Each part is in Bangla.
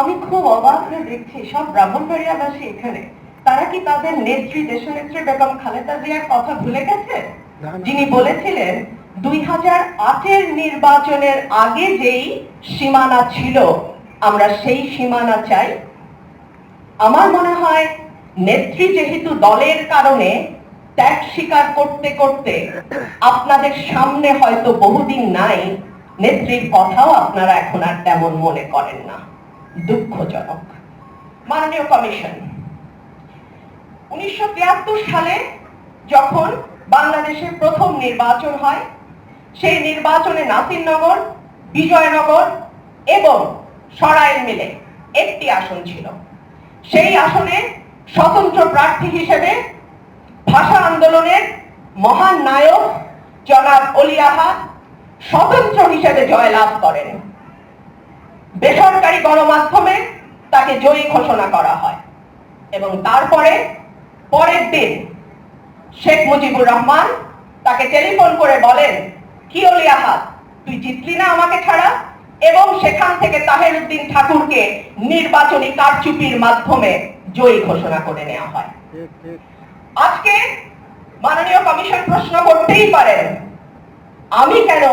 আমি খুব অবাক হয়ে দেখছি সব ব্রাহ্মণবাড়িয়াবাসী এখানে। তারা কি তাদের নেত্রী দেশনেত্রী বেগম খালেদা জিয়ার কথা ভুলে গেছে? যিনি বলেছিলেন দুই হাজার আটের নির্বাচনের আগে যেই সীমানা ছিল আমরা সেই সীমানা চাই। আমার মনে হয় নেত্রী যেহেতু দলের কারণে ত্যাগ স্বীকার করতে করতে আপনাদের সামনে হয়তো বহুদিন নাই, নেত্রীর কথাও আপনারা এখন আর তেমন মনে করেন না। দুঃখজনক। মাননীয় কমিশন, উনিশশো সালে যখন বাংলাদেশের প্রথম নির্বাচন হয়, সেই নির্বাচনে নাসিরনগর, বিজয়নগর এবং সরাইল মিলে একটি আসন ছিল। সেই আসনে স্বতন্ত্র প্রার্থী হিসেবে ভাষা আন্দোলনের মহান নায়ক জনাব অলিয়াহা স্বতন্ত্র হিসেবে জয়লাভ করেন। বেসরকারি গণমাধ্যমে তাকে জয়ী ঘোষণা করা হয় এবং তারপরে পরের দিন শেখ মুজিবুর রহমান তাকে টেলিফোন করে বলেন, কি অলি আহাদ তুই জিতলি না আমাকে ছাড়া? এবং সেখান থেকে তাহের উদ্দিন ঠাকুরকে নির্বাচনী কারচুপির মাধ্যমে জয়ী ঘোষণা করে নেওয়া হয়। আজকে মাননীয় কমিশন প্রশ্ন করতেই পারেন, আমি কেন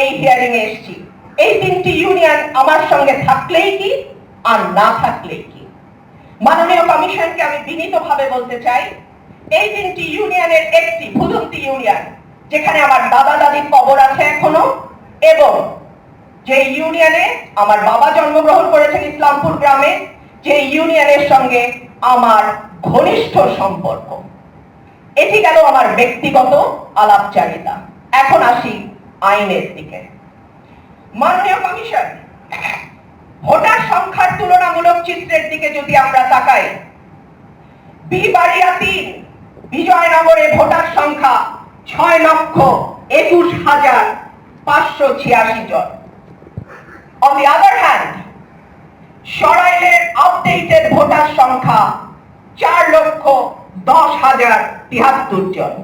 এই হিয়ারিং এ এসেছি? এই তিনটি ইউনিয়ন আমার সঙ্গে থাকলেই কি আর না থাকলেই কি? মাননীয় কমিশনকে আমি বিনীতভাবে বলতে চাই, এই তিনটি ইউনিয়নের একটি ভুদন্তি ইউনিয়ন যেখানে আমার দাদা দাদির কবর আছে এখনও, এবং যে ইউনিয়নে আমার বাবা জন্মগ্রহণ করেছেন ইসলামপুর গ্রামে, যে ইউনিয়নের সঙ্গে আমার ঘনিষ্ঠ সম্পর্ক। এটি গেল আমার ব্যক্তিগত আলাপচারিতা। এখন আসি আইনের দিকে। মাননীয় কমিশন, ভোটার সংখ্যার তুলনামূলক চিত্রের দিকে যদি আমরা তাকাই, বিবাড়িয়া তিন, বিজয়নগরে ভোটার সংখ্যা ছয় লক্ষ একুশ হাজার পাঁচশো ছিয়াশি জন। অন দি আদার হ্যান্ড সরাইলের আপডেটেড ভোটার সংখ্যা চার লক্ষ দশ হাজার তিয়াত্তর জন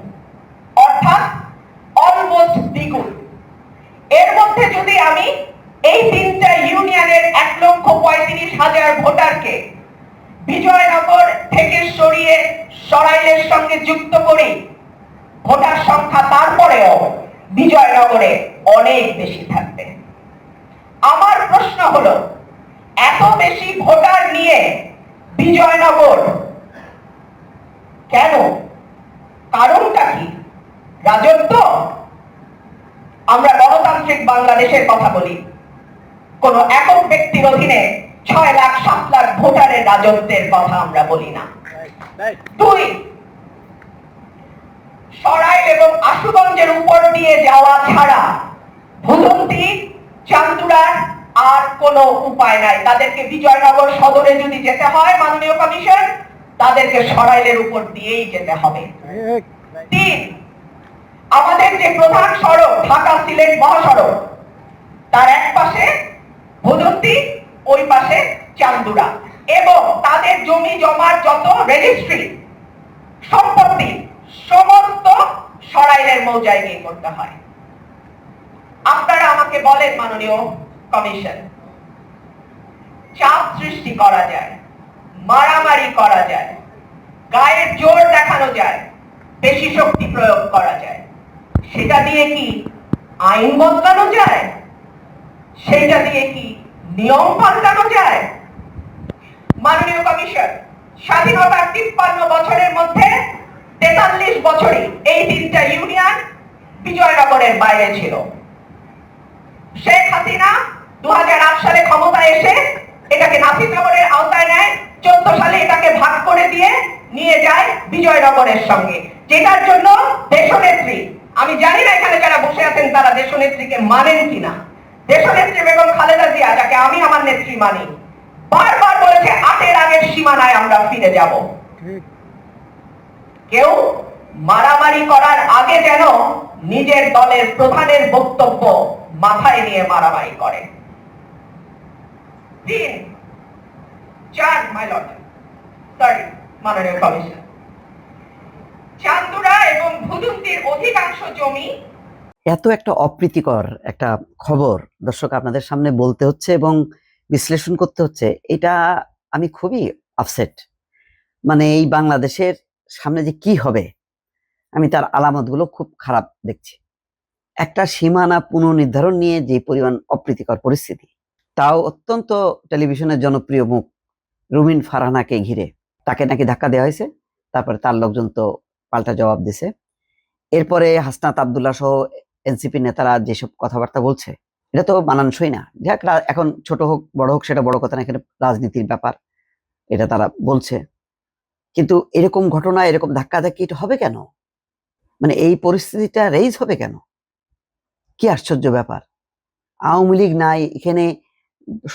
অর্থাৎ অলমোস্ট দ্বিগুণ। এর মধ্যে যদি আমি এই তিনটা ইউনিয়নের এক লক্ষ পঁয়ত্রিশ হাজার ভোটারকে বিজয়নগর থেকে সরিয়ে সরাইলের সঙ্গে যুক্ত করি, ভোটার সংখ্যা তারপরেও বিজয়নগরে অনেক বেশি থাকবে। আমার প্রশ্ন হলো, এত বেশি ভোটার নিয়ে বিজয়নগর কেন কারণটা কি? রাজত্ব? আমরা গণতান্ত্রিক বাংলাদেশের কথা বলি। কোন একক ব্যক্তির অধীনে ছয় লাখ, সাত লাখ ভোটারের রাজত্বের কথা আমরা বলি না। দুই, সরাইল এবং আশুগঞ্জের উপর দিয়ে যাওয়া ছাড়া ভুলন্তি চান্দুরার আর কোনো উপায় নাই। তাদেরকে বিজয়নগর সদরে যদি যেতে হয়, মাননীয় কমিশন, তাদেরকে সরাইলের উপর দিয়েই যেতে হবে। তিন। আমাদের যে প্রধান সড়ক, ঢাকা সিলেট মহাসড়ক, তার এক পাশে ভুদন্তি, ওই পাশে চান্দুরা। এবং তাদের জমি জমার যত রেজিস্ট্রি সম্পত্তি, সমস্ত সরাইলের মৌজায় গিয়ে করতে হয়। আপনারা আমাকে বলেন, মাননীয় কমিশন, চাপ সৃষ্টি করা যায়, মারামারি করা যায়, গায়ের জোর দেখানো যায় বেশি শক্তি প্রয়োগ করা যায়। সেটা দিয়ে কি আইন বদলানো যায়? সেটা দিয়ে কি নিয়ম পাল্টানো যায়? মাননীয় কমিশন স্বাধীনতার তিপ্পান্ন বছরের মধ্যে তেতাল্লিশ বছরে এই তিনটা ইউনিয়ন বিজয়নগরের বাইরে ছিল। শেখ হাসিনা দু হাজার আট সালে ক্ষমতায় এসে এটাকে নাসিরনগরের আওতায় নেয়, চোদ্দ সালে এটাকে ভাগ করে দিয়ে নিয়ে যায় বিজয়নগরের সঙ্গে। যেটার জন্য দেশনেত্রী, আমি জানি না এখানে যারা বসে আছেন তারা দেশনেত্রীকে মানেন কিনা। দেশনেত্রী বেগম খালেদা জিয়া, যাকে আমি আমার নেত্রী মানি, বারবার বলেছে, আটের আগের সীমানায় আমরা ফিরে যাব। কেউ মারামারি করার আগে যেন নিজের দলের প্রধানের বক্তব্য মাথায় নিয়ে মারামারি করে। তিন চার মাই লর্ড সরি মাননীয় কমিশন অধিকাংশ জমি এত একটা অপ্রীতিকর একটা খবর দর্শক আপনাদের সামনে বলতে হচ্ছে এবং বিশ্লেষণ করতে হচ্ছে, এটা আমি খুবই আপসেট মানে এই বাংলাদেশের সামনে যে কি হবে, আমি তার আলামতগুলো খুব খারাপ দেখছি। একটা সীমানা পুনর্নির্ধারণ নিয়ে যে পরিমাণ অপ্রীতিকর পরিস্থিতি, তাও অত্যন্ত টেলিভিশনের জনপ্রিয় মুখ রুমিন ফারহানাকে ঘিরে, তাকে নাকি ধাক্কা দেওয়া হয়েছে, তারপরে তার লোকজন তো পাল্টা জবাব দিছে। এরপরে হাসনাত আবদুল্লাহ সহ এনসিপি নেতারা যেসব কথাবার্তা বলছে, এটা তো মানানসই না। যাক এখন ছোট হোক, বড় হোক, সেটা বড় কথা না, এখানে রাজনীতির ব্যাপার, এটা তারা বলছে। কিন্তু এরকম ঘটনা, এরকম ধাক্কাধাক্কি এটা হবে কেন? মানে এই পরিস্থিতিটা রেইজ হবে কেন? কি আশ্চর্য ব্যাপার। আওয়ামী লীগ নাই, এখানে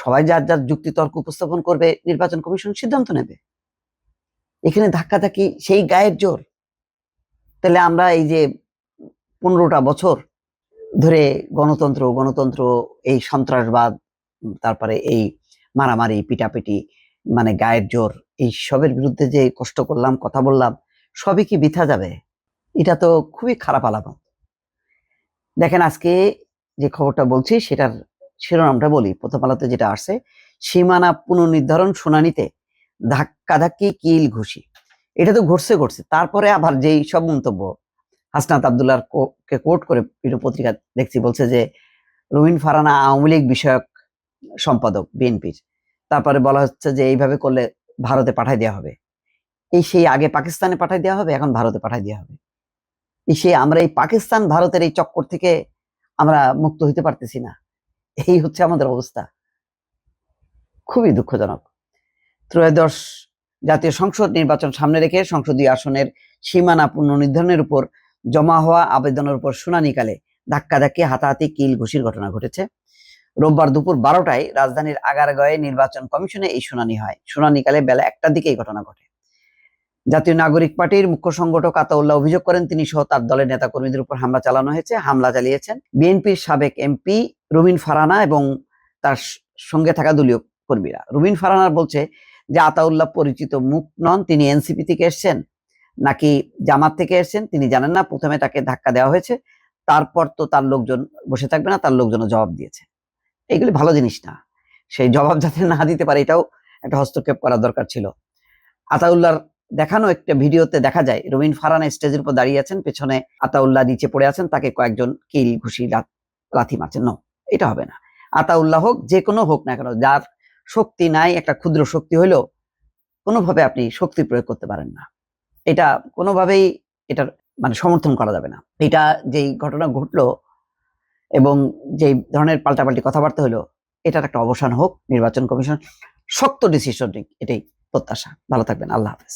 সবাই যার যার যুক্তিতর্ক উপস্থাপন করবে, নির্বাচন কমিশন সিদ্ধান্ত নেবে। এখানে ধাক্কাধাক্কি, সেই গায়ের জোর। তাহলে আমরা এই যে পনেরোটা বছর ধরে গণতন্ত্র গণতন্ত্র, এই সন্ত্রাসবাদ, তারপরে এই মারামারি, পিটাপিটি মানে গায়ের জোর, এই সবের বিরুদ্ধে যে কষ্ট করলাম, কথা বললাম, সবই কি বৃথা যাবে? এটা তো খুবই খারাপ আলামত। দেখেন, আজকে যে খবরটা বলছি, সেটার শিরোনামটা বলি। প্রথম আলোতে যেটা আসছে, সীমানা পুনর্নির্ধারণ শুনানিতে ধাক্কাধাক্কি কিল ঘুষি। এটা তো ঘটছে ঘটছে। তারপরে আবার যেই সব মন্তব্য হাসনাত আবদুল্লাহ কে কোট করে পত্রিকা দেখছি, বলছে যে রুমিন ফারানা আওয়ামী লীগ বিষয়ক সম্পাদক, বিএনপির। তারপরে বলা হচ্ছে যে এইভাবে করলে ভারতে পাঠাই দেওয়া হবে। এই সেই আগে পাকিস্তানে পাঠাই দেওয়া হবে, এখন ভারতে পাঠাই দেওয়া হবে। এই সেই আমরা এই পাকিস্তান ভারতের এই চক্কর থেকে আমরা মুক্ত হইতে পারতেছি না। এই হচ্ছে আমাদের অবস্থা। খুবই দুঃখজনক। ত্রয়োদশ জাতীয় সংসদ নির্বাচন সামনে রেখে সংসদীয় আসনের সীমানা পুনর্নির্ধারণের উপর জমা হওয়া আবেদনের উপর শুনানিকালে ধাক্কাধাক্কি, হাতাহাতি, কিল ঘুষির ঘটনা ঘটেছে। রোববার দুপুর বারোটায় রাজধানীর আগারগাঁয়ে নির্বাচন কমিশনে এই শুনানি হয়। শুনানিকালে বেলা একটার দিকে এই ঘটনা ঘটে। জাতীয় নাগরিক পার্টির মুখ্য সংগঠক আতাউল্লাহ অভিযোগ করেন, তিনি সহ তার দলের নেতা কর্মীদের উপর হামলা চালানো হয়েছে। হামলা চালিয়েছেন বিএনপির সাবেক এমপি রুমিন ফারানা এবং তার সঙ্গে থাকা দলীয় কর্মীরা। রুমিন ফারানা বলছে যে আতাউল্লাহ পরিচিত মুখ নন, তিনি এনসিপি থেকে এসেছেন, নাকি জামাত থেকে এসেছেন, তিনি জানেন না, প্রথমে তাকে ধাক্কা দেওয়া হয়েছে, তারপর তো তার লোকজন বসে থাকবে না, তার লোকজনও জবাব দিয়েছে। এইগুলি ভালো জিনিস না। সেই জবাব যাতে না দিতে পারে, এটাও একটা হস্তক্ষেপ করা দরকার ছিল। আতাউল্লাহর দেখানো একটা ভিডিওতে দেখা যায় রবিন ফারানা স্টেজের উপর দাঁড়িয়ে আছেন, পেছনে আতাউল্লাহ নিচে পড়ে আছেন, তাকে কয়েকজন কিল, ঘুষি লাথি মারছেন। নো, এটা হবে না। আতাউল্লাহ হোক, যে কোনো হোক না কেন, যার শক্তি নাই, একটা ক্ষুদ্র শক্তি হইলেও কোনোভাবে আপনি শক্তি প্রয়োগ করতে পারেন না। এটা কোনোভাবেই এটার মানে সমর্থন করা যাবে না। এটা যেই ঘটনা ঘটলো এবং যেই ধরনের পাল্টাপাল্টি কথাবার্তা হলো, এটার একটা অবসান হোক, নির্বাচন কমিশন, শক্ত ডিসিশন এটাই প্রত্যাশা। ভালো থাকবেন, আল্লাহ হাফেজ।